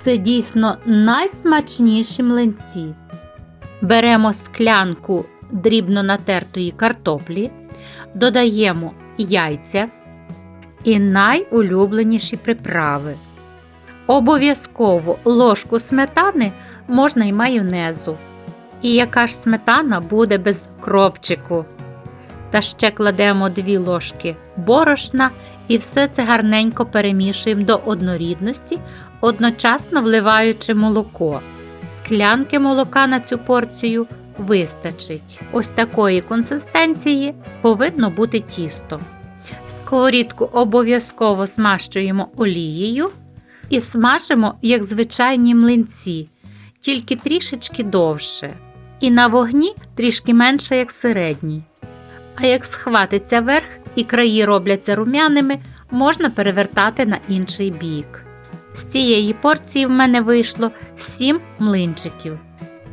Це дійсно найсмачніші млинці. Беремо склянку дрібно натертої картоплі, додаємо яйця і найулюбленіші приправи. Обов'язково ложку сметани можна й майонезу. І яка ж сметана буде без кропчику. Та ще кладемо 2 ложки борошна і все це гарненько перемішуємо до однорідності, одночасно вливаючи молоко. Склянки молока на цю порцію вистачить. Ось такої консистенції повинно бути тісто. Сковорідку обов'язково змащуємо олією і смажимо, як звичайні млинці, тільки трішечки довше. І на вогні трішки менше, як середній. А як схватиться верх і краї робляться рум'яними, можна перевертати на інший бік. З цієї порції в мене вийшло 7 млинчиків.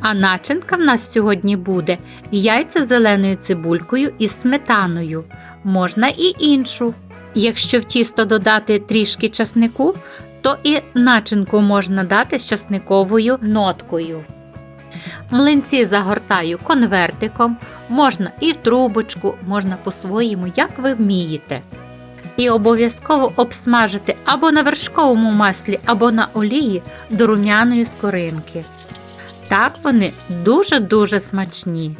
А начинка в нас сьогодні буде яйця зеленою цибулькою і сметаною. Можна і іншу. Якщо в тісто додати трішки часнику, то і начинку можна дати з часниковою ноткою. Млинці загортаю конвертиком, можна і в трубочку, можна по-своєму, як ви вмієте. І обов'язково обсмажити або на вершковому маслі, або на олії до рум'яної скоринки. Так вони дуже-дуже смачні.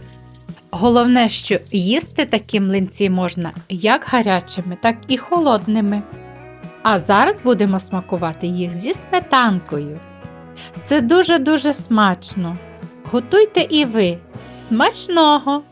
Головне, що їсти такі млинці можна як гарячими, так і холодними. А зараз будемо смакувати їх зі сметанкою. Це дуже-дуже смачно. Готуйте і ви. Смачного!